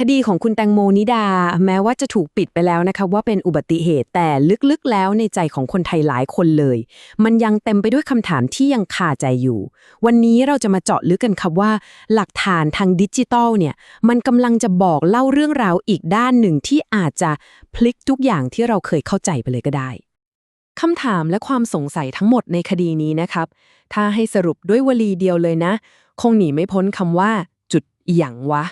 คดีของคุณแตงโมนิดา แม้ว่าจะถูกปิดไปแล้วนะคะ ว่าเป็นอุบัติเหตุแต่ลึกๆแล้วในใจของคนไทยหลายคนเลย มันยังเต็มไปด้วยคำถามที่ยังคาใจอยู่ วันนี้เราจะมาเจาะลึกกันครับว่า หลักฐานทางดิจิทัลเนี่ย มันกำลังจะบอกเล่าเรื่องราวอีกด้านหนึ่งที่อาจจะพลิกทุกอย่างที่เราเคยเข้าใจไปเลยก็ได้คำถามและความสงสัยทั้งหมดในคดีนี้นะครับ ถ้าให้สรุปด้วยวลีเดียวเลยนะ คงหนีไม่พ้นคำว่า จุดอหย่างวะ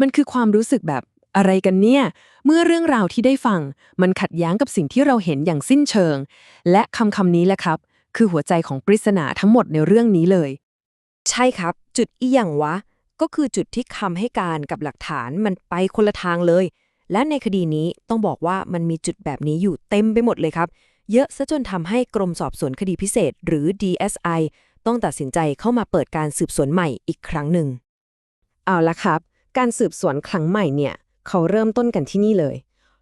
มันคือความรู้สึกแบบอะไรกันเนี่ย เมื่อเรื่องราวที่ได้ฟัง มันขัดแย้งกับสิ่งที่เราเห็นอย่างสิ้นเชิง และคำคำนี้แหละครับ คือหัวใจของปริศนาทั้งหมดในเรื่องนี้เลย ใช่ครับ จุดอีหยังวะ ก็คือจุดที่คำให้การกับหลักฐานมันไปคนละทางเลย และในคดีนี้ต้องบอกว่ามันมีจุดแบบนี้อยู่เต็มไปหมดเลยครับ เยอะซะจนทำให้กรมสอบสวนคดีพิเศษ หรือ DSI ต้องตัดสินใจเข้ามาเปิดการสืบสวนใหม่อีกครั้งหนึ่ง เอาละครับ การสืบสวนครั้งใหม่เนี่ย เขาเริ่มต้นกันที่นี่เลย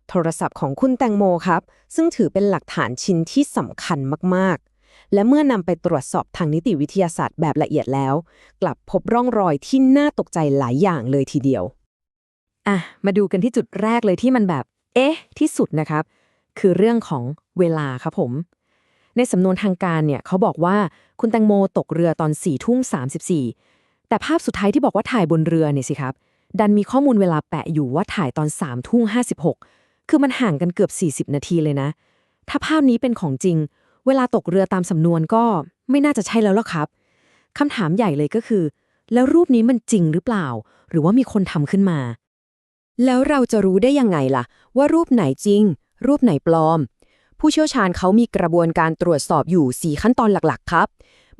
โทรศัพท์ของคุณแตงโมครับ ซึ่งถือเป็นหลักฐานชิ้นที่สำคัญมากๆ และเมื่อนำไปตรวจสอบทางนิติวิทยาศาสตร์แบบละเอียดแล้ว กลับพบร่องรอยที่น่าตกใจหลายอย่างเลยทีเดียว อะ มาดูกันที่จุดแรกเลยที่มันแบบ เอ๊ะ ที่สุดนะครับ คือเรื่องของเวลาครับผม ในสำนวนทางการเนี่ยเขาบอกว่าคุณแตงโมตกเรือตอน4ี่ทุ่ม34แต่ภาพสุดท้ายที่บอกว่าถ่ายบนเรือเนี่ยสิครับ ดันมีข้อมูลเวลาแปะอยู่ว่าถ่ายตอน3ามทุ่ม56คือมันห่างกันเกือบ 40 นาทีเลยนะ ถ้าภาพนี้เป็นของจริง เวลาตกเรือตามสำนวนก็ไม่น่าจะใช่แล้วล่ะครับคำถามใหญ่เลยก็คือ แล้วรูปนี้มันจริงหรือเปล่า หรือว่ามีคนทำขึ้นมา แล้วเราจะรู้ได้ยังไงล่ะ ว่ารูปไหนจริง รูปไหนปลอม ผู้เชี่ยวชาญเขามีกระบวนการตรวจสอบอยู่ 4 ขั้นตอนหลักๆ ครับ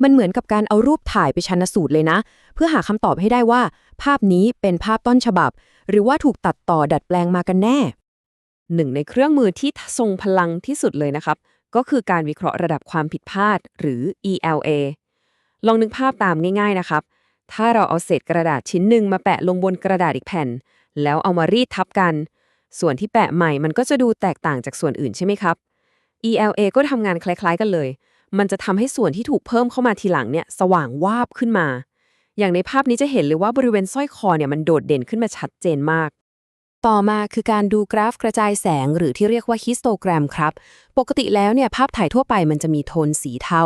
มันเหมือนกับการเอารูปถ่ายไปชันสูตรเลยนะ เพื่อหาคำตอบให้ได้ว่า ภาพนี้เป็นภาพต้นฉบับ หรือว่าถูกตัดต่อดัดแปลงมากันแน่ หนึ่งในเครื่องมือที่ทรงพลังที่สุดเลยนะครับ ก็คือการวิเคราะห์ระดับความผิดพลาด หรือ ELA ลองนึกภาพตามง่าย ๆนะครับ ถ้าเราเอาเศษกระดาษชิ้นหนึ่งมาแปะลงบนกระดาษอีกแผ่น แล้วเอามารีดทับกัน ส่วนที่แปะใหม่มันก็จะดูแตกต่างจากส่วนอื่นใช่ไหมครับ ELA ก็ทำงานคล้าย ๆ กันเลย มันจะทำให้ส่วนที่ถูกเพิ่มเข้ามาทีหลังเนี่ยสว่างวาบขึ้นมา อย่างในภาพนี้จะเห็นเลยว่าบริเวณสร้อยคอเนี่ยมันโดดเด่นขึ้นมาชัดเจนมาก ต่อมาคือการดูกราฟกระจายแสงหรือที่เรียกว่าฮิสโตแกรมครับ ปกติแล้วเนี่ยภาพถ่ายทั่วไปมันจะมีโทนสีเทา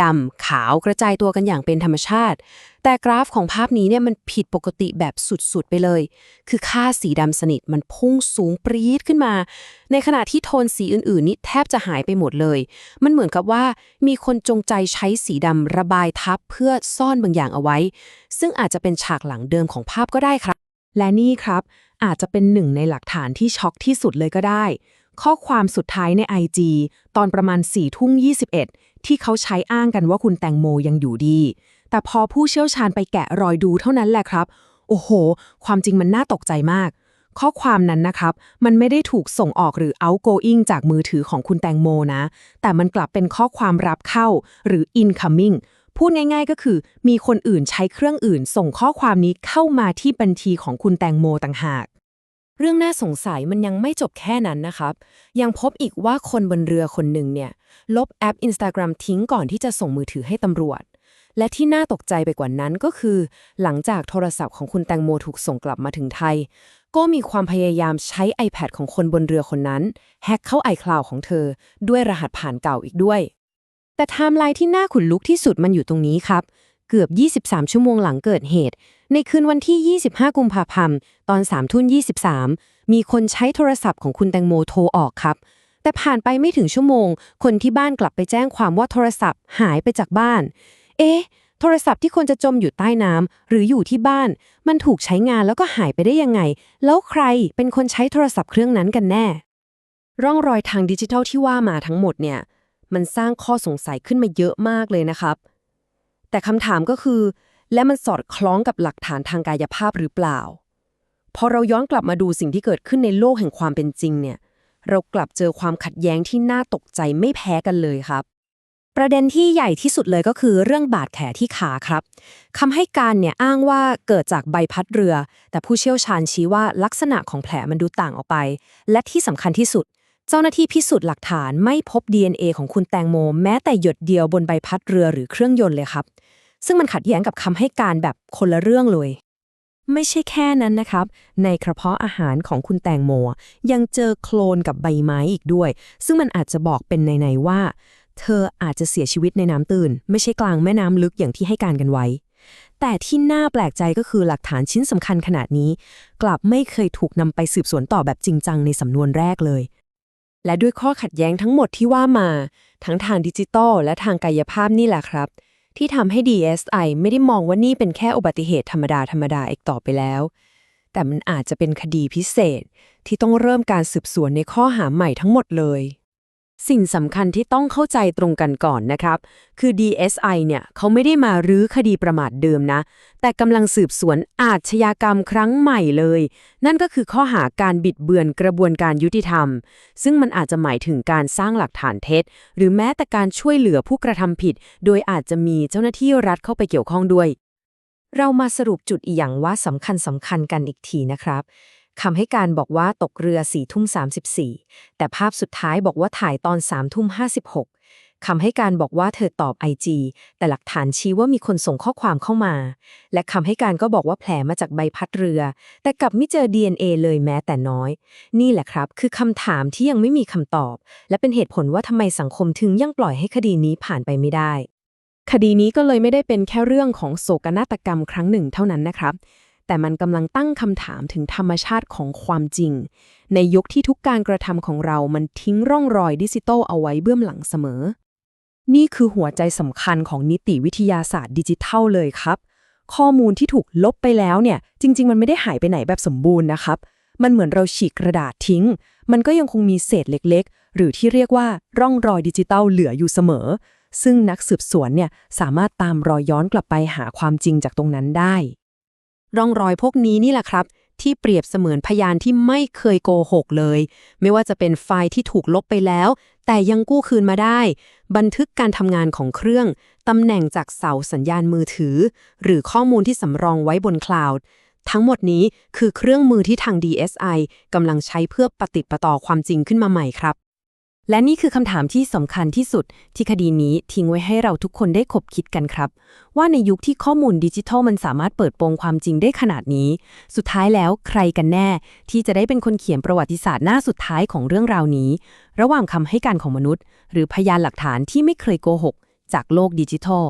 ดำ ขาวกระจายตัวกันอย่างเป็นธรรมชาติ แต่กราฟของภาพนี้เนี่ยมันผิดปกติแบบสุดๆไปเลย คือค่าสีดำสนิทมันพุ่งสูงปรี๊ดขึ้นมา ในขณะที่โทนสีอื่นๆนี่แทบจะหายไปหมดเลย มันเหมือนกับว่ามีคนจงใจใช้สีดำระบายทับเพื่อซ่อนบางอย่างเอาไว้ ซึ่งอาจจะเป็นฉากหลังเดิมของภาพก็ได้ครับ และนี่ครับ อาจจะเป็นหนึ่งในหลักฐานที่ช็อกที่สุดเลยก็ได้ ข้อความสุดท้ายใน IG ตอนประมาณ4ทุ่ม21 ที่เขาใช้อ้างกันว่าคุณแตงโมยังอยู่ดี แต่พอผู้เชี่ยวชาญไปแกะรอยดูเท่านั้นแหละครับ โอ้โห ความจริงมันน่าตกใจมาก ข้อความนั้นนะครับ มันไม่ได้ถูกส่งออกหรือ outgoing จากมือถือของคุณแตงโมนะ แต่มันกลับเป็นข้อความรับเข้าหรือ incoming พูดง่ายๆก็คือ มีคนอื่นใช้เครื่องอื่น ส่งข้อความนี้เข้ามาที่บัญชีของคุณแตงโมต่างหาก เรื่องน่าสงสัยมันยังไม่จบแค่นั้นนะครับ ยังพบอีกว่าคนบนเรือคนหนึ่งเนี่ย ลบแอป Instagram ทิ้งก่อนที่จะส่งมือถือให้ตำรวจ และที่น่าตกใจไปกว่านั้นก็คือ หลังจากโทรศัพท์ของคุณแตงโมถูกส่งกลับมาถึงไทย ก็มีความพยายามใช้ iPad ของคนบนเรือคนนั้นแฮ็กเข้า iCloud ของเธอ ด้วยรหัสผ่านเก่าอีกด้วย แต่ไทม์ไลน์ที่น่าขนลุกที่สุดมันอยู่ตรงนี้ครับ เกือบ 23 ชั่วโมงหลังเกิดเหตุ ในคืนวันที่ 25 กุมภาพันธ์ตอน3ทุ่ม23 มีคนใช้โทรศัพท์ของคุณแตงโมโทรออกครับ แต่ผ่านไปไม่ถึงชั่วโมง คนที่บ้านกลับไปแจ้งความว่าโทรศัพท์หายไปจากบ้าน เอ๊ะโทรศัพท์ที่ควรจะจมอยู่ใต้น้ำหรืออยู่ที่บ้าน มันถูกใช้งานแล้วก็หายไปได้ยังไง แล้วใครเป็นคนใช้โทรศัพท์เครื่องนั้นกันแน่ ร่องรอยทางดิจิทัลที่ว่ามาทั้งหมดเนี่ย มันสร้างข้อสงสัยขึ้นมาเยอะมากเลยนะครับ แต่คำถามก็คือ และมันสอดคล้องกับหลักฐานทางกายภาพหรือเปล่า พอเราย้อนกลับมาดูสิ่งที่เกิดขึ้นในโลกแห่งความเป็นจริงเนี่ย เรากลับเจอความขัดแย้งที่น่าตกใจไม่แพ้กันเลยครับประเด็นที่ใหญ่ที่สุดเลยก็คือเรื่องบาดแผลที่ขาครับคำให้การเนี่ยอ้างว่าเกิดจากใบพัดเรือ แต่ผู้เชี่ยวชาญชี้ว่าลักษณะของแผลมันดูต่างออกไป และที่สำคัญที่สุด เจ้าหน้าที่พิสูจน์หลักฐานไม่พบ DNA ของคุณแตงโม แม้แต่หยดเดียวบนใบพัดเรือหรือเครื่องยนต์เลยครับ ซึ่งมันขัดแย้งกับคำให้การแบบคนละเรื่องเลย ไม่ใช่แค่นั้นนะครับ ในกระเพาะอาหารของคุณแตงโม ยังเจอโคลนกับใบไม้อีกด้วย ซึ่งมันอาจจะบอกเป็นในๆว่า เธออาจจะเสียชีวิตในน้ำตื่นไม่ใช่กลางแม่น้ำลึกอย่างที่ให้การกันไว้แต่ที่น่าแปลกใจก็คือหลักฐานชิ้นสำคัญขนาดนี้ กลับไม่เคยถูกนำไปสืบสวนต่อแบบจริงจังในสำนวนแรกเลย และด้วยข้อขัดแย้งทั้งหมดที่ว่ามา ทั้งทางดิจิตอลและทางกายภาพนี่แหละครับ ที่ทำให้ DSI ไม่ได้มองว่านี่เป็นแค่อุบัติเหตุธรรมดาธรรมดาอีกต่อไปแล้ว แต่มันอาจจะเป็นคดีพิเศษที่ต้องเริ่มการสืบสวนในข้อหาใหม่ทั้งหมดเลย สิ่งสำคัญที่ต้องเข้าใจตรงกันก่อนนะครับ คือ DSI เนี่ยเขาไม่ได้มารื้อคดีประมาทเดิมนะ แต่กำลังสืบสวนอาชญากรรมครั้งใหม่เลย นั่นก็คือข้อหาการบิดเบือนกระบวนการยุติธรรม ซึ่งมันอาจจะหมายถึงการสร้างหลักฐานเท็จ หรือแม้แต่การช่วยเหลือผู้กระทำผิด โดยอาจจะมีเจ้าหน้าที่รัฐเข้าไปเกี่ยวข้องด้วย เรามาสรุปจุดอีกอย่างว่าสำคัญสำคัญกันอีกทีนะครับ คำให้การบอกว่าตกเรือ4ทุ่ม34 แต่ภาพสุดท้ายบอกว่าถ่ายตอน3ทุ่ม56คำให้การบอกว่าเธอตอบ IG แต่หลักฐานชี้ว่ามีคนส่งข้อความเข้ามา และคำให้การก็บอกว่าแผลมาจากใบพัดเรือ แต่กลับไม่เจอ DNA เลยแม้แต่น้อย นี่แหละครับ คือคำถามที่ยังไม่มีคำตอบ และเป็นเหตุผลว่าทำไมสังคมถึงยังปล่อยให้คดีนี้ผ่านไปไม่ได้ คดีนี้ก็เลยไม่ได้เป็นแค่เรื่องของโศกนาฏกรรมครั้งหนึ่งเท่านั้นนะครับ แต่มันกำลังตั้งคำถามถึงธรรมชาติของความจริง ในยุคที่ทุกการกระทำของเรามันทิ้งร่องรอยดิจิทัลเอาไว้เบื้องหลังเสมอ นี่คือหัวใจสำคัญของนิติวิทยาศาสตร์ดิจิทัลเลยครับ ข้อมูลที่ถูกลบไปแล้วเนี่ย จริง ๆ มันไม่ได้หายไปไหนแบบสมบูรณ์นะครับ มันเหมือนเราฉีกกระดาษทิ้ง มันก็ยังคงมีเศษเล็ก ๆ หรือที่เรียกว่าร่องรอยดิจิทัลเหลืออยู่เสมอ ซึ่งนักสืบสวนเนี่ยสามารถตามรอยย้อนกลับไปหาความจริงจากตรงนั้นได้ ร่องรอยพวกนี้นี่แหละครับ ที่เปรียบเสมือนพยานที่ไม่เคยโกหกเลย ไม่ว่าจะเป็นไฟล์ที่ถูกลบไปแล้ว แต่ยังกู้คืนมาได้ บันทึกการทำงานของเครื่องตำแหน่งจากเสาสัญญาณมือถือ หรือข้อมูลที่สำรองไว้บนคลาวด์ทั้งหมดนี้คือเครื่องมือที่ทาง DSI กำลังใช้เพื่อปฏิประต่อความจริงขึ้นมาใหม่ครับ และนี่คือคำถามที่สำคัญที่สุดที่คดีนี้ทิ้งไว้ให้เราทุกคนได้คบคิดกันครับ ว่าในยุคที่ข้อมูลดิจิทัลมันสามารถเปิดโปงความจริงได้ขนาดนี้ สุดท้ายแล้วใครกันแน่ ที่จะได้เป็นคนเขียนประวัติศาสตร์หน้าสุดท้ายของเรื่องราวนี้ ระหว่างคำให้การของมนุษย์ หรือพยานหลักฐานที่ไม่เคยโกหก จากโลกดิจิทัล